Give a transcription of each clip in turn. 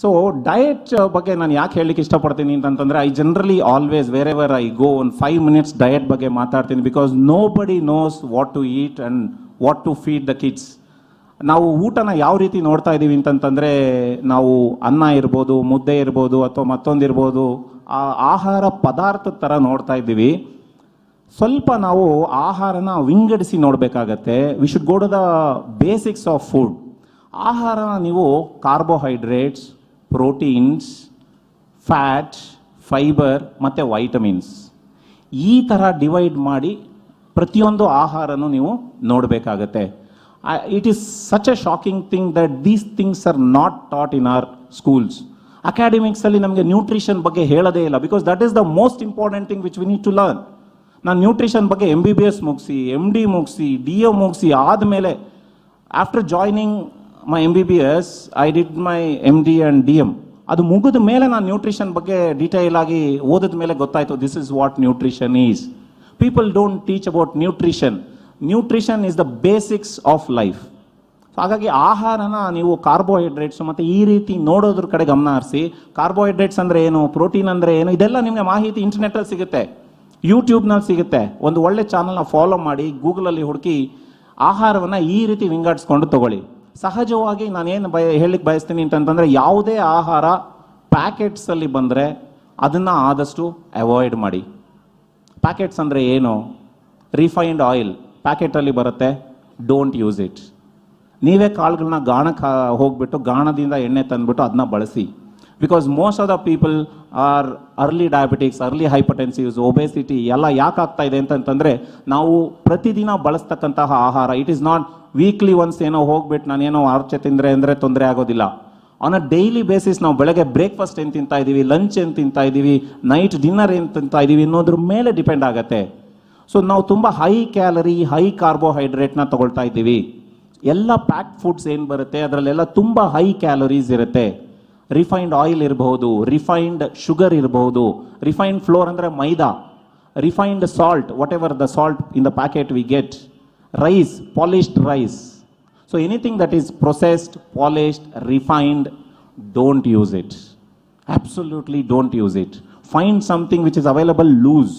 So diet ಬಗ್ಗೆ ನಾನು ಯಾಕೆ ಹೇಳಲಿಕ್ಕೆ ಇಷ್ಟಪಡ್ತೀನಿ ಅಂತಂದರೆ I generally always wherever I go ಒಂದು ಫೈವ್ ಮಿನಿಟ್ಸ್ ಡಯಟ್ ಬಗ್ಗೆ ಮಾತಾಡ್ತೀನಿ because nobody knows what to eat and what to feed the kids ನಾವು ಊಟನ ಯಾವ ರೀತಿ ನೋಡ್ತಾ ಇದ್ದೀವಿ ಅಂತಂತಂದರೆ, ನಾವು ಅನ್ನ ಇರ್ಬೋದು, ಮುದ್ದೆ ಇರ್ಬೋದು, ಅಥವಾ ಮತ್ತೊಂದಿರ್ಬೋದು ಆ ಆಹಾರ ಪದಾರ್ಥದ ಥರ ನೋಡ್ತಾ ಇದ್ದೀವಿ. ಸ್ವಲ್ಪ ನಾವು ಆಹಾರನ ವಿಂಗಡಿಸಿ ನೋಡಬೇಕಾಗತ್ತೆ. We should go to the basics of food ಆಹಾರನ ನೀವು ಕಾರ್ಬೋಹೈಡ್ರೇಟ್ಸ್ ಪ್ರೋಟೀನ್ಸ್ ಫ್ಯಾಟ್ ಫೈಬರ್ ಮತ್ತು ವೈಟಮಿನ್ಸ್ ಈ ಥರ ಡಿವೈಡ್ ಮಾಡಿ ಪ್ರತಿಯೊಂದು ಆಹಾರನೂ ನೀವು ನೋಡಬೇಕಾಗತ್ತೆ. It is such a shocking thing that these things are not taught in our schools ಅಕಾಡೆಮಿಕ್ಸಲ್ಲಿ ನಮಗೆ ನ್ಯೂಟ್ರಿಷನ್ ಬಗ್ಗೆ ಹೇಳೋದೇ ಇಲ್ಲ because that is the most important thing which we need to learn ನಾನು ನ್ಯೂಟ್ರಿಷನ್ ಬಗ್ಗೆ ಎಂ ಬಿ ಬಿ ಎಸ್ ಮುಗಿಸಿ M D ಮುಗಿಸಿ D A ಮುಗಿಸಿ ಆದಮೇಲೆ after joining my M B B S I did my M D and D M ಅದು ಮುಗಿದ ಮೇಲೆ ನಾನು ನ್ಯೂಟ್ರಿಷನ್ ಬಗ್ಗೆ ಡೀಟೇಲ್ ಆಗಿ ಓದಿದ ಮೇಲೆ ಗೊತ್ತಾಯಿತು this is what nutrition is people don't teach about nutrition nutrition is the basics of life ಹಾಗಾಗಿ ಆಹಾರನ ನೀವು ಕಾರ್ಬೋಹೈಡ್ರೇಟ್ಸ್ ಮತ್ತು ಈ ರೀತಿ ನೋಡೋದ್ರ ಕಡೆ ಗಮನ ಹರಿಸಿ. ಕಾರ್ಬೋಹೈಡ್ರೇಟ್ಸ್ ಅಂದರೆ ಏನು? ಪ್ರೋಟೀನ್ ಅಂದರೆ ಏನು? ಇದೆಲ್ಲ ನಿಮಗೆ ಮಾಹಿತಿ ಇಂಟರ್ನೆಟಲ್ಲಿ ಸಿಗುತ್ತೆ. ಯೂಟ್ಯೂಬ್ನಲ್ಲಿ ಸಿಗುತ್ತೆ. ಒಂದು ಒಳ್ಳೆ ಚಾನಲ್ನ ಫಾಲೋ ಮಾಡಿ ಗೂಗಲಲ್ಲಿ ಹುಡುಕಿ ಆಹಾರವನ್ನು ಈ ರೀತಿ ವಿಂಗಡಿಸ್ಕೊಂಡು ತಗೊಳ್ಳಿ. ಸಹಜವಾಗಿ ನಾನೇನು ಬಯ ಹೇಳಲಿಕ್ಕೆ ಬಯಸ್ತೀನಿ ಅಂತಂತಂದರೆ ಯಾವುದೇ ಆಹಾರ ಪ್ಯಾಕೆಟ್ಸಲ್ಲಿ ಬಂದರೆ ಅದನ್ನು ಆದಷ್ಟು ಅವಾಯ್ಡ್ ಮಾಡಿ. ಪ್ಯಾಕೆಟ್ಸ್ ಅಂದರೆ ಏನು? ರಿಫೈನ್ಡ್ ಆಯಿಲ್ ಪ್ಯಾಕೆಟಲ್ಲಿ ಬರುತ್ತೆ, ಡೋಂಟ್ ಯೂಸ್ ಇಟ್. ನೀವೇ ಕಾಳುಗಳನ್ನ ಗಾಣಕ್ಕೆ ಹೋಗ್ಬಿಟ್ಟು ಗಾಣದಿಂದ ಎಣ್ಣೆ ತಂದ್ಬಿಟ್ಟು ಅದನ್ನ ಬಳಸಿ. Because most of the people are early diabetics early hypertensives obesity ಎಲ್ಲ ಯಾಕೆ ಆಗ್ತಾ ಇದೆ ಅಂತಂತಂದರೆ ನಾವು ಪ್ರತಿದಿನ ಬಳಸ್ತಕ್ಕಂತಹ ಆಹಾರ it is not weekly once ಏನೋ ಹೋಗ್ಬಿಟ್ಟು ನಾನೇನೋ ಆರ್ಚೆ ತಿಂದರೆ ಅಂದರೆ ತೊಂದರೆ ಆಗೋದಿಲ್ಲ. ಆನ್ ಅ ಡೈಲಿ ಬೇಸಿಸ್ ನಾವು ಬೆಳಗ್ಗೆ ಬ್ರೇಕ್ಫಾಸ್ಟ್ ಏನು ತಿಂತಾ ಇದ್ದೀವಿ ಲಂಚ್ ಏನು ತಿಂತಾ ಇದ್ದೀವಿ ನೈಟ್ ಡಿನ್ನರ್ ಏನು ತಿಂತಾ ಇದ್ದೀವಿ ಅನ್ನೋದ್ರ ಮೇಲೆ ಡಿಪೆಂಡ್ ಆಗುತ್ತೆ. ಸೊ ನಾವು ತುಂಬ ಹೈ ಕ್ಯಾಲರಿ ಹೈ ಕಾರ್ಬೋಹೈಡ್ರೇಟ್ನ ತಗೊಳ್ತಾ ಇದ್ದೀವಿ ಎಲ್ಲ ಪ್ಯಾಕ್ಡ್ ಫುಡ್ಸ್ ಏನು ಬರುತ್ತೆ, ಅದರಲ್ಲೆಲ್ಲ ತುಂಬ ಹೈ ಕ್ಯಾಲರೀಸ್ ಇರುತ್ತೆ. ರಿಫೈನ್ಡ್ ಆಯಿಲ್ ಇರಬಹುದು ರಿಫೈನ್ಡ್ ಶುಗರ್ ಇರಬಹುದು. ರಿಫೈನ್ಡ್ ಫ್ಲೋರ್ ಅಂದರೆ maida. Refined salt whatever the salt in the packet we get rice polished rice so anything that is processed polished refined don't use it absolutely don't use it find something which is available loose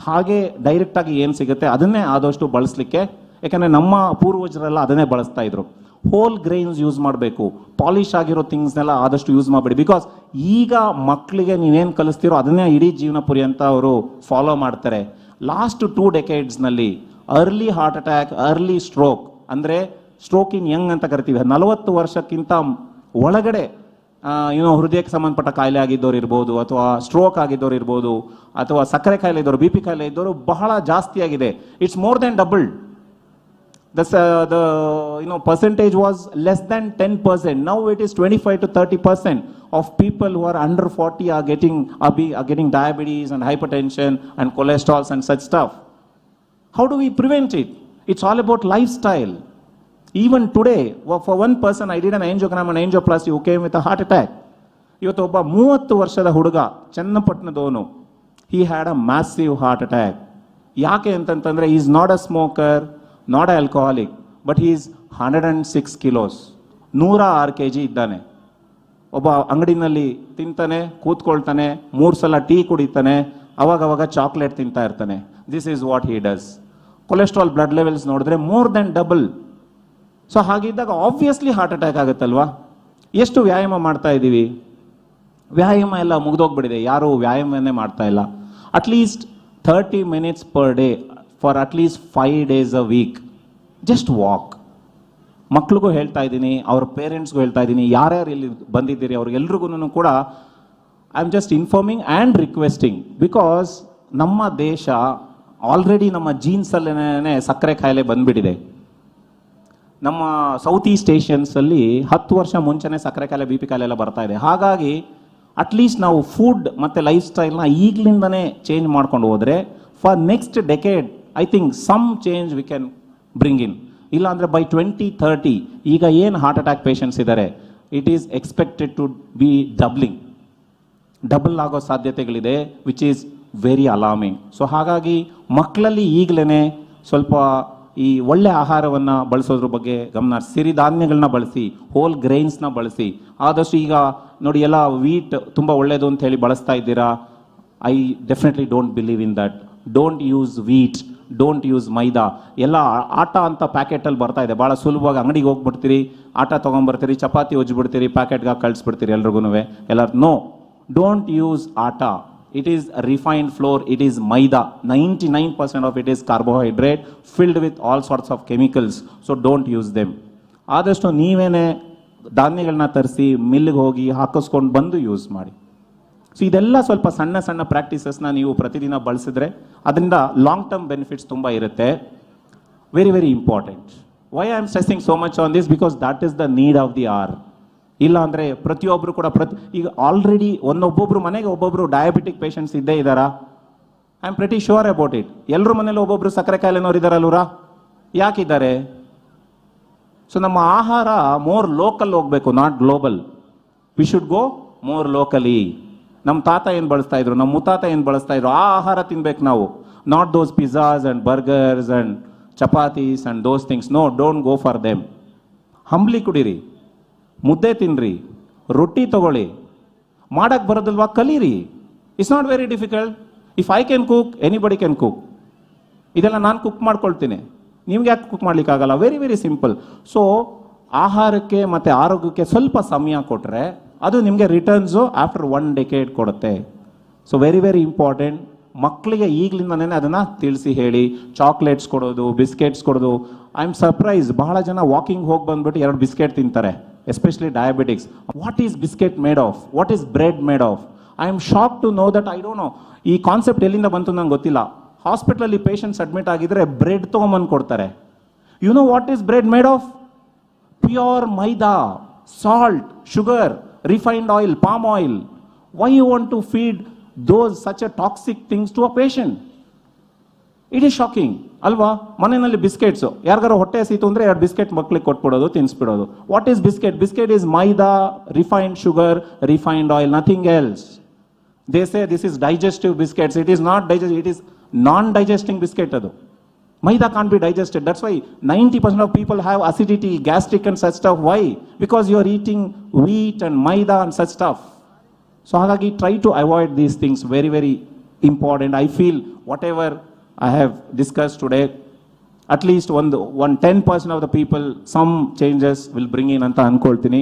ಹಾಗೆ ಡೈರೆಕ್ಟಾಗಿ ಏನು ಸಿಗುತ್ತೆ? ಅದನ್ನೇ ಆದಷ್ಟು ಬಳಸಲಿಕ್ಕೆ, ಯಾಕಂದರೆ ನಮ್ಮ ಪೂರ್ವಜರೆಲ್ಲ ಅದನ್ನೇ ಬಳಸ್ತಾ ಇದ್ರು. ಹೋಲ್ ಗ್ರೈನ್ಸ್ ಯೂಸ್ ಮಾಡಬೇಕು. ಪಾಲಿಶ್ ಆಗಿರೋ ಥಿಂಗ್ಸ್ನೆಲ್ಲ ಆದಷ್ಟು ಯೂಸ್ ಮಾಡಬೇಡಿ. ಬಿಕಾಸ್ ಈಗ ಮಕ್ಕಳಿಗೆ ನೀವೇನು ಕಲಿಸ್ತೀರೋ ಅದನ್ನೇ ಇಡೀ ಜೀವನ ಪರ್ಯಂತ ಅವರು ಫಾಲೋ ಮಾಡ್ತಾರೆ. Last two ಡೆಕೇಡ್ಸ್ನಲ್ಲಿ early heart attack early stroke ಅಂದರೆ ಸ್ಟ್ರೋಕ್ ಇನ್ ಯಂಗ್ ಅಂತ ಕರಿತೀವಿ. ನಲವತ್ತು ವರ್ಷಕ್ಕಿಂತ ಒಳಗಡೆ ಏನೋ ಹೃದಯಕ್ಕೆ ಸಂಬಂಧಪಟ್ಟ ಕಾಯಿಲೆ ಆಗಿದ್ದವ್ರು ಇರ್ಬೋದು, ಅಥವಾ ಸ್ಟ್ರೋಕ್ ಆಗಿದ್ದವ್ರು ಇರ್ಬೋದು, ಅಥವಾ ಸಕ್ಕರೆ ಕಾಯಿಲೆ ಇದ್ದವರು ಬಿ ಪಿ ಕಾಯಿಲೆ ಇದ್ದವರು ಬಹಳ ಜಾಸ್ತಿ ಆಗಿದೆ. It's more than double the, uh, the you know percentage was less than 10% now it is 25 to 30 percent of people who are under 40 are getting are, be, are getting diabetes and hypertension and cholesterol and such stuff how do we prevent it it's all about lifestyle even today well, for one person i did an angiogram and angioplasty who came with a heart attack ಇವತ್ತು ಒಬ್ಬ ಮೂವತ್ತು ವರ್ಷದ ಹುಡುಗ ಚನ್ನಪಟ್ಟಣದವನು he had a massive heart attack ಯಾಕೆ ಅಂತಂತಂದ್ರೆ is not a smoker Not alcoholic but is hundred and six kilos ನೂರ ಆರು K G ಇದ್ದಾನೆ. ಒಬ್ಬ ಅಂಗಡಿನಲ್ಲಿ ತಿಂತಾನೆ, ಕೂತ್ಕೊಳ್ತಾನೆ, ಮೂರು ಸಲ ಟೀ ಕುಡಿತಾನೆ, ಅವಾಗವಾಗ ಅವಾಗ ಚಾಕ್ಲೇಟ್ ತಿಂತಾ ಇರ್ತಾನೆ. This is what he does cholesterol blood levels ನೋಡಿದ್ರೆ ಮೋರ್ ದೆನ್ ಡಬಲ್ ಸೊ ಹಾಗಿದ್ದಾಗ ಆಬ್ವಿಯಸ್ಲಿ ಹಾರ್ಟ್ ಅಟ್ಯಾಕ್ ಆಗುತ್ತಲ್ವಾ? ಎಷ್ಟು ವ್ಯಾಯಾಮ ಮಾಡ್ತಾ ಇದ್ದೀವಿ? ವ್ಯಾಯಾಮ ಎಲ್ಲ ಮುಗ್ದೋಗ್ಬಿಟ್ಟಿದೆ. ಯಾರೂ ವ್ಯಾಯಾಮನೇ ಮಾಡ್ತಾ ಇಲ್ಲ. At least thirty minutes per day for at least five days a week just walk ಮಕ್ಳಿಗೂ ಹೇಳ್ತಾ ಇದ್ದೀನಿ, ಅವ್ರ ಪೇರೆಂಟ್ಸ್ಗೂ ಹೇಳ್ತಾ ಇದ್ದೀನಿ, ಯಾರ್ಯಾರು ಇಲ್ಲಿ ಬಂದಿದ್ದೀರಿ ಅವ್ರಿಗೆಲ್ರಿಗೂ ಕೂಡ I am just informing and requesting because ನಮ್ಮ ದೇಶ ಆಲ್ರೆಡಿ ನಮ್ಮ ಜೀನ್ಸಲ್ಲೇ ಸಕ್ಕರೆ ಕಾಯಿಲೆ ಬಂದ್ಬಿಟ್ಟಿದೆ. ನಮ್ಮ ಸೌತ್ ಈಸ್ಟ್ ಏಷ್ಯನ್ಸಲ್ಲಿ ಹತ್ತು ವರ್ಷ ಮುಂಚೆನೇ ಸಕ್ಕರೆ ಕಾಯಿಲೆ ಬಿ ಪಿ ಕಾಯಿಲೆ ಎಲ್ಲ ಬರ್ತಾ ಇದೆ. ಹಾಗಾಗಿ ಅಟ್ಲೀಸ್ಟ್ ನಾವು ಫುಡ್ ಮತ್ತು ಲೈಫ್ ಸ್ಟೈಲ್ನ ಈಗಲಿಂದನೇ ಚೇಂಜ್ ಮಾಡ್ಕೊಂಡು ಹೋದರೆ for next decade I think some change we can bring in ಇಲ್ಲಾಂದರೆ ಬೈ ಟ್ವೆಂಟಿ ಥರ್ಟಿ ಈಗ ಏನು ಹಾರ್ಟ್ ಅಟ್ಯಾಕ್ ಪೇಷಂಟ್ಸ್ ಇದ್ದಾರೆ it is expected to be doubling double ಆಗೋ ಸಾಧ್ಯತೆಗಳಿದೆ which is very alarming so ಹಾಗಾಗಿ ಮಕ್ಕಳಲ್ಲಿ ಈಗಲೇ ಸ್ವಲ್ಪ ಈ ಒಳ್ಳೆ ಆಹಾರವನ್ನು ಬಳಸೋದ್ರ ಬಗ್ಗೆ ಗಮನ. ಸಿರಿಧಾನ್ಯಗಳನ್ನ ಬಳಸಿ ಹೋಲ್ ಗ್ರೈನ್ಸ್ನ ಬಳಸಿ. ಆದಷ್ಟು ಈಗ ನೋಡಿ ಎಲ್ಲ ವೀಟ್ ತುಂಬ ಒಳ್ಳೇದು ಅಂತ ಹೇಳಿ ಬಳಸ್ತಾ ಇದ್ದೀರಾ? I definitely don't believe in that don't use wheat don't use maida. ಎಲ್ಲ ಆಟ ಅಂತ ಪ್ಯಾಕೆಟಲ್ಲಿ ಬರ್ತಾ ಇದೆ. ಭಾಳ ಸುಲಭವಾಗಿ ಅಂಗಡಿಗೆ ಹೋಗ್ಬಿಡ್ತೀರಿ, ಆಟ ತೊಗೊಂಬರ್ತೀರಿ ಚಪಾತಿ ಒಜ್ಜಿಬಿಡ್ತೀರಿ ಪ್ಯಾಕೆಟ್ಗೆ ಕಳಿಸ್ಬಿಡ್ತೀರಿ ಎಲ್ರಿಗೂ ಎಲ್ಲರೂ no don't use atta. It is refined flour it is maida. Ninety nine percent of it is carbohydrate filled with all sorts of chemicals so don't use them ಆದಷ್ಟು ನೀವೇನೇ ಧಾನ್ಯಗಳನ್ನ ತರಿಸಿ ಮಿಲ್ಗೆ ಹೋಗಿ ಹಾಕಿಸ್ಕೊಂಡು ಬಂದು ಯೂಸ್ ಮಾಡಿ. ಸೊ ಇದೆಲ್ಲ ಸ್ವಲ್ಪ ಸಣ್ಣ ಸಣ್ಣ ಪ್ರಾಕ್ಟೀಸಸ್ನ ನೀವು ಪ್ರತಿದಿನ ಬಳಸಿದ್ರೆ ಅದರಿಂದ ಲಾಂಗ್ ಟರ್ಮ್ ಬೆನಿಫಿಟ್ಸ್ ತುಂಬ ಇರುತ್ತೆ. Very very important why I am stressing so much on this because that is the need of the hour ಇಲ್ಲ ಅಂದರೆ ಪ್ರತಿಯೊಬ್ಬರು ಕೂಡ ಪ್ರತಿ, ಈಗ ಆಲ್ರೆಡಿ ಒಂದೊಬ್ಬೊಬ್ರು ಮನೆಗೆ ಒಬ್ಬೊಬ್ರು ಡಯಾಬಿಟಿಕ್ ಪೇಷಂಟ್ಸ್ ಇದ್ದೇ ಇದ್ದಾರಾ? I am pretty sure about it ಎಲ್ಲರ ಮನೇಲಿ ಒಬ್ಬೊಬ್ರು ಸಕ್ಕರೆ ಕಾಯಿಲೆನವ್ರು ಇದ್ದಾರಲ್ವರಾ ಯಾಕಿದ್ದಾರೆ? ಸೊ ನಮ್ಮ ಆಹಾರ ಮೋರ್ ಲೋಕಲ್ ಹೋಗ್ಬೇಕು not global we should go more locally ನಮ್ಮ ತಾತ ಏನು ಬಳಸ್ತಾ ಇದ್ರು ನಮ್ಮ ಮುತ್ತಾತ ಏನು ಬಳಸ್ತಾ ಇದ್ರು, ಆ ಆಹಾರ ತಿನ್ಬೇಕು ನಾವು. Not those pizzas and burgers and chapatis and those things no don't go for them humbly ಕುಡೀರಿ. ಮುದ್ದೆ ತಿನ್ನಿರಿ ರೊಟ್ಟಿ ತಗೊಳ್ಳಿ. ಮಾಡೋಕ್ಕೆ ಬರೋದಿಲ್ವಾ ಕಲೀರಿ. It's not very difficult if I can cook anybody can cook ಇದೆಲ್ಲ ನಾನು ಕುಕ್ ಮಾಡ್ಕೊಳ್ತೀನಿ. ನಿಮ್ಗೆ ಯಾಕೆ ಕುಕ್ ಮಾಡ್ಲಿಕ್ಕಾಗಲ್ಲ ವೆರಿ ವೆರಿ ಸಿಂಪಲ್ ಸೊ ಆಹಾರಕ್ಕೆ ಮತ್ತು ಆರೋಗ್ಯಕ್ಕೆ ಸ್ವಲ್ಪ ಸಮಯ ಕೊಟ್ಟರೆ ಅದು ನಿಮಗೆ ರಿಟರ್ನ್ಸು ಆಫ್ಟರ್ ಒನ್ ಡೆಕೇಡ್ ಕೊಡುತ್ತೆ. ಸೊ ವೆರಿ ವೆರಿ ಇಂಪಾರ್ಟೆಂಟ್ ಮಕ್ಕಳಿಗೆ ಈಗಲಿಂದನೇ ಅದನ್ನು ತಿಳಿಸಿ ಹೇಳಿ. ಚಾಕ್ಲೇಟ್ಸ್ ಕೊಡೋದು ಬಿಸ್ಕೆಟ್ಸ್ ಕೊಡೋದು. ಐ ಆಮ್ ಸರ್ಪ್ರೈಸ್ ಬಹಳ ಜನ ವಾಕಿಂಗ್ ಹೋಗಿ ಬಂದ್ಬಿಟ್ಟು ಎರಡು ಬಿಸ್ಕೆಟ್ ತಿಂತಾರೆ especially diabetics what is biscuit made of what is bread made of I am shock to know that I don't know ಈ ಕಾನ್ಸೆಪ್ಟ್ ಎಲ್ಲಿಂದ ಬಂತು ನಂಗೆ ಗೊತ್ತಿಲ್ಲ. ಹಾಸ್ಪಿಟ್ಲಲ್ಲಿ ಪೇಷಂಟ್ಸ್ ಅಡ್ಮಿಟ್ ಆಗಿದ್ರೆ ಬ್ರೆಡ್ ತೊಗೊಂಬಂದು ಕೊಡ್ತಾರೆ. You know what is bread made of pure maida salt sugar refined oil palm oil why you want to feed those such a toxic things to a patient it is shocking ಅಲ್ವಾ ಮನೆಯಲ್ಲಿ biscuits ಯಾರಿಗಾರು ಹೊಟ್ಟೆ ಹಸಿತು ಅಂದರೆ ಎರಡು biscuit ಮಕ್ಳಿಗೆ ಕೊಟ್ಬಿಡೋದು, ತಿನ್ಸ್ಬಿಡೋದು. What is biscuit biscuit is maida refined sugar refined oil nothing else they say this is digestive biscuits it is not digest it is non digesting biscuit ಅದು. Maida can be digested that's why ninety percent of people have acidity gastric and such stuff why because you are eating wheat and maida and such stuff so ಹಾಗಾಗಿ try to avoid these things very very important I feel whatever I have discuss today at least one ten percent of the people some changes will bring in ಅಂತ ಅನ್ಕೊಳ್ತೀನಿ.